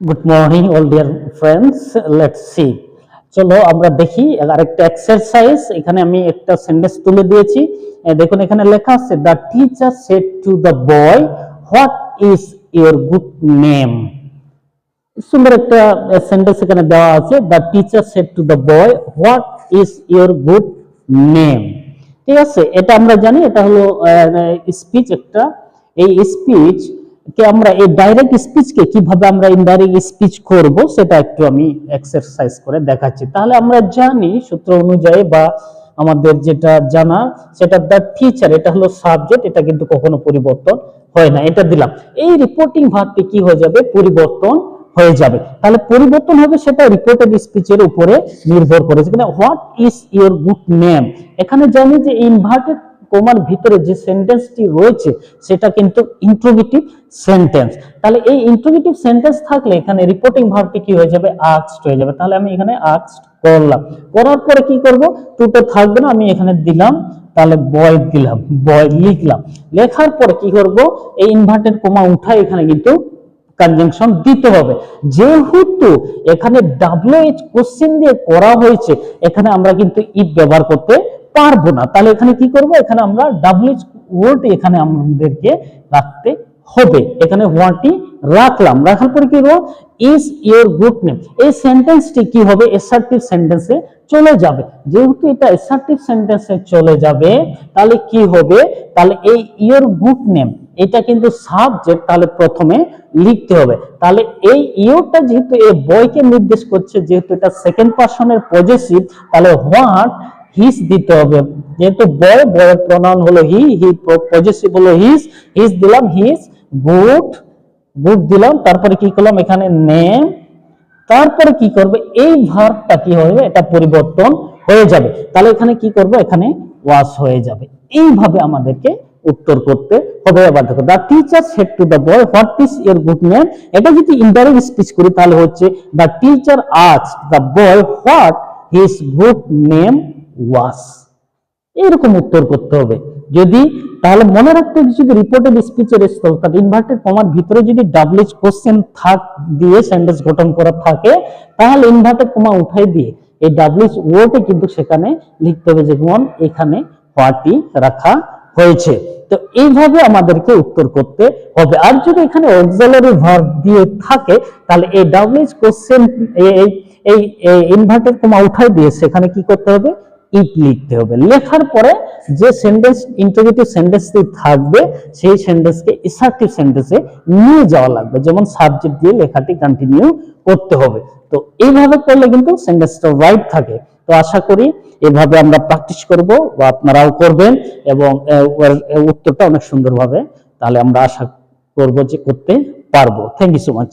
Good morning all dear friends let's see চলো আমরা দেখি আরেকটা এক্সারসাইজ এখানে আমি একটা সেন্টেন্স তুলে দিয়েছি। দেখুন, এখানে লেখা আছে the teacher said to the boy what is your good name সুন্দর একটা সেন্টেন্স এখানে দেওয়া আছে the teacher said to the boy what is your good name ঠিক আছে? এটা আমরা জানি, এটা হলো স্পিচ একটা। এই স্পিচ কে আমরা এই ডাইরেক্ট স্পিচকে কীভাবে আমরা ইনডাইরেক্ট স্পিচ করব সেটা একটু আমি এক্সারসাইজ করে দেখাচ্ছি। তাহলে আমরা জানি সূত্র অনুযায়ী বা আমাদের যেটা জানা, সেটা দ্য টিচার এটা হলো সাবজেক্ট এটা কিন্তু কখনো পরিবর্তন হয় না। এটা দিলাম। এই রিপোর্টিং ভাগটি কি হয়ে যাবে? পরিবর্তন হয়ে যাবে। তাহলে পরিবর্তন হবে সেটা রিপোর্টেড স্পিচের উপরে নির্ভর করে যেখানে what is your good name এখানে জানি যে ইনভার্টেড কোমার ভিতরে যে সেন্টেন্সটি রয়েছে, সেটা কিন্তু ইন্ট্রোগেটিভ সেন্টেন্স তাহলে এই ইন্ট্রোগেটিভ সেন্টেন্স থাকলে এখানে রিপোর্টিং ভার্বটি কি হয়ে যাবে? আক্সড হয়ে যাবে। তাহলে আমি এখানে আক্সড করলাম। করার পরে কি করব? টুটো থাকবে না, আমি এখানে দিলাম। তাহলে বয় দিলাম বয় লিখলাম। লেখার পরে কি করব? এই ইনভার্টেড কোমা উঠাই এখানে কিন্তু কনজাংশন দিতে হবে। যেহেতু এখানে ডাব্লিউএইচ কোশ্চেন দিয়ে করা হয়েছে, এখানে আমরা কিন্তু ইফ ব্যবহার করতে পারব না। তাহলে এখানে কি করব? এখানে আমরা ডাব্লিউএইচ ওয়ার্ড এখানে আমাদেরকে রাখতে হবে। এখানে হোয়াটই রাখলাম। রাখার পরে কি করব ইজ ইওর গুড নেম এই সেন্টেন্সটি কি হবে? এসার্টিভ সেন্টেন্সে চলে যাবে। যেহেতু এটা এসার্টিভ সেন্টেন্সে চলে যাবে, তাহলে কি হবে? তাহলে এই ইওর গুড নেম এটা কিন্তু সাবজেক্ট তাহলে প্রথমে লিখতে হবে। তাহলে এই ইওরটা যেহেতু এই বয়কে নির্দেশ করছে, যেহেতু এটা সেকেন্ড পার্সনের পজিটিভ তাহলে হোয়াট হিস দিতে হবে। যেহেতু বয়, বয়ের প্রনাউন হলো হি হি পজিটিভ হলো হিস হিস দিলাম হিস গুড গুড দিলাম, তারপরে কি করলাম এখানে নেম তারপরে কি করবে? এই ভার্বটা কি হবে এটা পরিবর্তন হয়ে যাবে। তাহলে এখানে কি করব? এখানে ওয়াশ হয়ে যাবে। এইভাবে আমাদেরকে উত্তর করতে হবে এবার দেখো the teacher said to the boy what is your good name এটা যদি ইনডাইরেক্ট স্পিচ করি, তাহলে হচ্ছে the teacher ask the boy what his good name was. এরকম উত্তর করতে হবে। যদি তাহলে মনে রাখতে হবে যদি রিপোর্টেড স্পিচের স্থল তার ইনভার্টেড কমার ভিতরে যদি ডাব্লিউএইচ কোশ্চেন থাক দিয়ে সেন্টেন্স গঠন করা থাকে, তাহলে ইনভার্টেড কমা উঠাই দিয়ে এই ডাব্লিউএইচ ওয়ার্ডে কিন্তু সেখানে লিখতে হবে যেমন এখানে হোয়াটি রাখা হয়েছে। তো এইভাবে আমাদেরকে উত্তর করতে হবে। আর যদি এখানে অক্সিলারি ভার্ব দিয়ে থাকে, তাহলে এই ডাব্লিউএইচ কোশ্চেন এই এই ইনভার্টেড কমা উঠাই দিয়ে সেখানে কি করতে হবে? ইট লিখতে হবে। লেখার পরে যে সেন্টেন্স ইন্টারোগেটিভ সেন্টেন্সটি থাকবে, সেই সেন্টেন্সকে ইসার্টিভ সেন্টেন্সে নিয়ে যাওয়া লাগবে। যেমন সাবজেক্ট দিয়ে লেখাটি কন্টিনিউ করতে হবে। তো এইভাবে করলে কিন্তু সেন্টেন্সটা রাইট থাকে। তো আশা করি এভাবে আমরা প্র্যাকটিস করব বা আপনারাও করবেন এবং উত্তরটা অনেক সুন্দরভাবে তাহলে আমরা আশা করব যে করতে পারব। Thank you so much